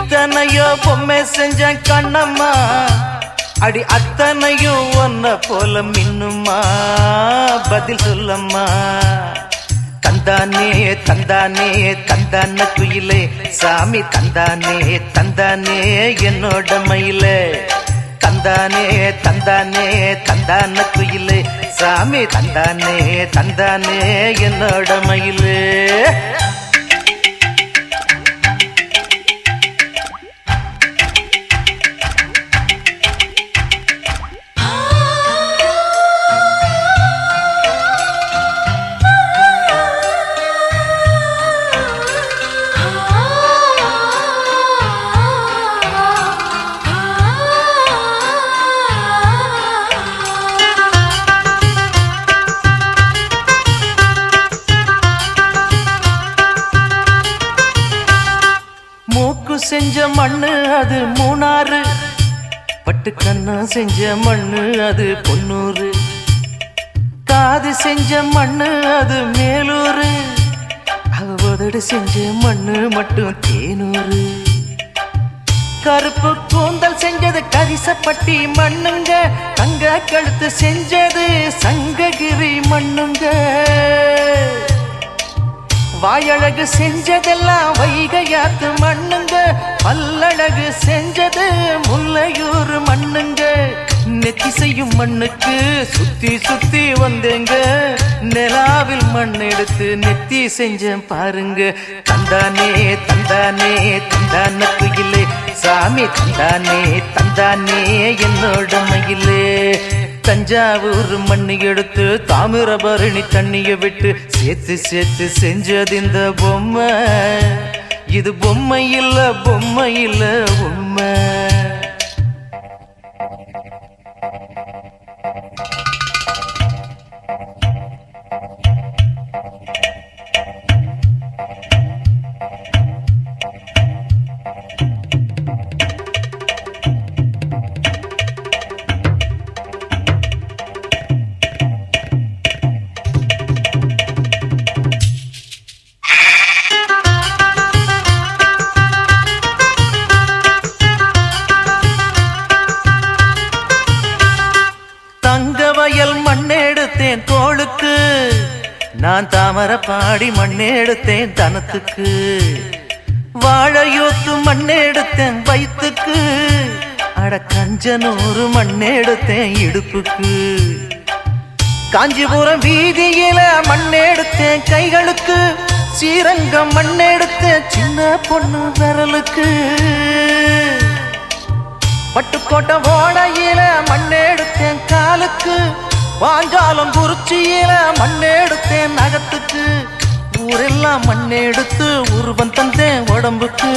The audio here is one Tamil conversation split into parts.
எத்தனையோ பொம்மை செஞ்சேன் கண்ணம்மா. அடி அத்தனையும் ஒன்ன போல மின்னுமா பதில் சொல்லம்மா. தந்தானே தந்தானே தந்தான குயிலே. சாமி தந்தானே தந்தானே என்னோட மயில. தந்தானே தந்தானே தந்தான குயிலே. சாமி தந்தானே தந்தானே என்னோட மயிலே. செஞ்ச மண்ணு அது மூணாறு. பட்டு கண்ணா செஞ்ச மண்ணு அது பொன்னூறு. காது செஞ்ச மண்ணு அது மேலூரு அவ உதடு செஞ்ச மண்ணு மட்டும் தேனூரு கருப்பு கூந்தல் செஞ்சது கரிசப்பட்டி மண்ணுங்க. தங்க கழுத்து செஞ்சது பல்லழகு செஞ்சதெல்லாம் வைகையாத்து மண்ணுங்க. பல்லழகு செஞ்சது முல்லையூர் மண்ணுங்க. நெத்தி செய்யும் மண்ணுக்கு சுத்தி சுத்தி வந்தேங்க. நிலாவில் மண் எடுத்து நெத்தி செஞ்சேன் பாருங்க. தந்தானே தந்தானே தந்தான குயிலே. சாமி தந்தானே தந்தானே என்னோட மயிலே. தஞ்சாவூர் மண்ணு எடுத்து தாமிரபரணி தண்ணிய விட்டு சேர்த்து சேர்த்து செஞ்சது இந்த பொம்மை. இது பொம்மை இல்ல பொம்மை இல்ல உண்மை வயல் மண்ணெடுத்தேன் தோளுக்கு. நான் தாமர பாடி மண்ணெடுத்தேன் தனத்துக்கு. வாழையோத்து மண்ணெடுத்தேன் வயிற்றுக்கு அட கஞ்சனூறு மண்ணெடுத்தேன் இடுப்புக்கு. காஞ்சிபுரம் வீதியில மண்ணெடுத்தேன் கைகளுக்கு. ஸ்ரீரங்கம் மண்ணெடுத்தேன் சின்ன பொண்ணு விரலுக்கு. பட்டுக்கோட்டை ஓடையில மண்ணெடு காலுக்கு வாஞ்சாலம் குறிச்சியில மண்ணெடுத்தேன் நகத்துக்கு. ஊரெல்லாம் மண்ணெடுத்து உருவம் தந்தேன் உடம்புக்கு.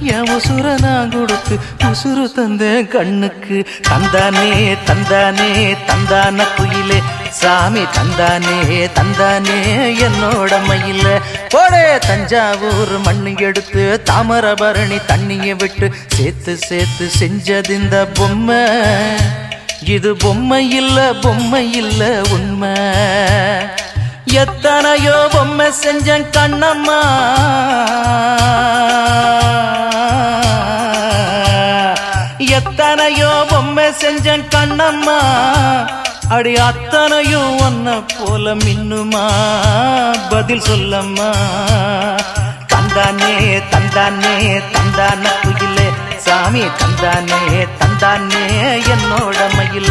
என் உசுர நான் கொடுத்து உசுறு தந்தேன் கண்ணுக்கு. தந்தானே தந்தானே தந்தான குயிலே. சாமி தந்தானே தந்தானே என்னோட மயில. போடே தஞ்சாவூர் மண்ணு எடுத்து தாமரபரணி தண்ணியை விட்டு சேர்த்து சேர்த்து செஞ்சது இந்த பொம்மை. இது பொம்மை இல்ல பொம்மை இல்ல உண்மை. எத்தனையோ பொம்மை செஞ்சேன் கண்ணம்மா. எத்தனையோ பொம்மை செஞ்சேன் கண்ணம்மா. அடி அத்தனையும் ஒன்ன போல மின்னுமா? பதில் சொல்லம்மா. தந்தானே தந்தானே தந்தான குயிலே. சாமி தந்தானே தந்தானே என்னோட மயில.